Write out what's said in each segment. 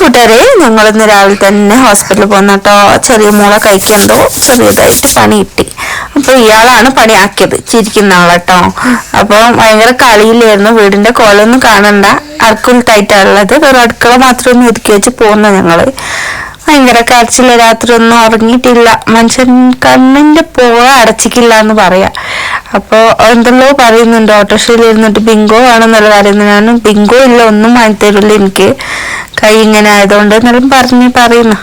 കൂട്ടുകാരെ ഞങ്ങളിന്ന് രാവിലെ തന്നെ ഹോസ്പിറ്റലിൽ പോകുന്ന കേട്ടോ ചെറിയ മോളെ കഴിക്കണ്ടോ ചെറിയതായിട്ട് പണി കിട്ടി. അപ്പൊ ഇയാളാണ് പണിയാക്കിയത്. ചിരിക്കുന്ന ആളെട്ടോ. അപ്പൊ ഭയങ്കര കളിയിലായിരുന്നു വീടിന്റെ കോലൊന്നും കാണണ്ട. അടുക്കുലത്തായിട്ടുള്ളത് വെറും അടുക്കള മാത്രം ഒന്ന് ഒതുക്കി വെച്ച് പോകുന്ന ഞങ്ങൾ. ഭയങ്കര കരച്ചില്ല രാത്രി ഒന്നും ഉറങ്ങിയിട്ടില്ല. മനുഷ്യൻ കണ്ണിന്റെ പോക അടച്ചിക്കില്ല എന്ന് പറയാ. അപ്പോ എന്തെല്ലോ പറയുന്നുണ്ട്. ഓട്ടോറിക്ഷയിൽ ഇരുന്നിട്ട് ബിങ്കോ ആണെന്നുള്ള പറയുന്നത് ഞാൻ ബിങ്കോ ഇല്ല. ഒന്നും വാങ്ങി തരില്ല എനിക്ക്. കൈ ഇങ്ങനെ ആയതുകൊണ്ട് എന്നെല്ലാം പറഞ്ഞ് പറയുന്നു.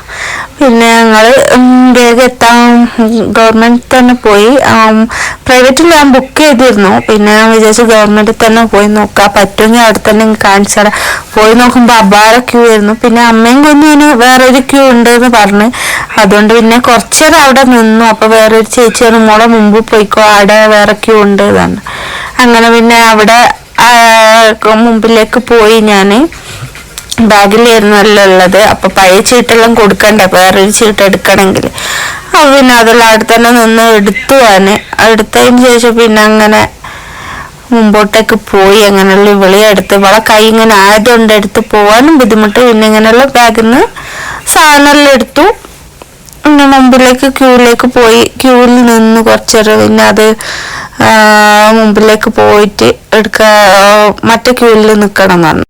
പിന്നെ ഞങ്ങൾ വേഗം എത്താൻ ഗവൺമെന്റ് തന്നെ പോയി. പ്രൈവറ്റിൽ ഞാൻ ബുക്ക് ചെയ്തിരുന്നു. പിന്നെ ഞാൻ വിചാരിച്ചു ഗവൺമെന്റിൽ തന്നെ പോയി നോക്കാം പറ്റുമെങ്കിൽ അവിടെ തന്നെ കാണിച്ചു പോയി നോക്കുമ്പോൾ അപാര ക്യൂ ആയിരുന്നു. പിന്നെ അമ്മയും കുഞ്ഞിന് വേറൊരു ക്യൂ ഉണ്ട് എന്ന് പറഞ്ഞ്. അതുകൊണ്ട് പിന്നെ കുറച്ചേരം അവിടെ നിന്നു. അപ്പൊ വേറൊരു ചേച്ചി പറഞ്ഞു മോളെ മുമ്പ് പോയിക്കോ. അവിടെ വേറെ ക്യൂ ഉണ്ട് എന്നാണ് അങ്ങനെ പിന്നെ അവിടെ മുമ്പിലേക്ക് പോയി ഞാൻ. ബാഗിലായിരുന്നല്ലോ ഉള്ളത്. അപ്പൊ പഴയ ചീട്ടെല്ലാം കൊടുക്കണ്ടേ. വേറൊരു ചീട്ട് എടുക്കണമെങ്കിൽ. അപ്പൊ പിന്നെ അതെല്ലാം അവിടെ തന്നെ നിന്ന് എടുത്തു എടുത്തതിന് ശേഷം പിന്നെ അങ്ങനെ മുമ്പോട്ടേക്ക് പോയി. അങ്ങനെയുള്ള ഇവിളി എടുത്ത് ഇവളെ കൈ ഇങ്ങനെ ആയതുകൊണ്ട് എടുത്ത് പോവാനും ബുദ്ധിമുട്ട്. പിന്നെ ഇങ്ങനെയുള്ള ബാഗിൽ നിന്ന് സാധനമെല്ലാം എടുത്തു. പിന്നെ മുമ്പിലേക്ക് ക്യൂവിലേക്ക് പോയി. ക്യൂവിൽ നിന്ന് കുറച്ചേരം പിന്നെ അത് മുമ്പിലേക്ക് പോയിട്ട് എടുക്ക മറ്റേ ക്യൂവിൽ നിൽക്കണം എന്ന് പറഞ്ഞു.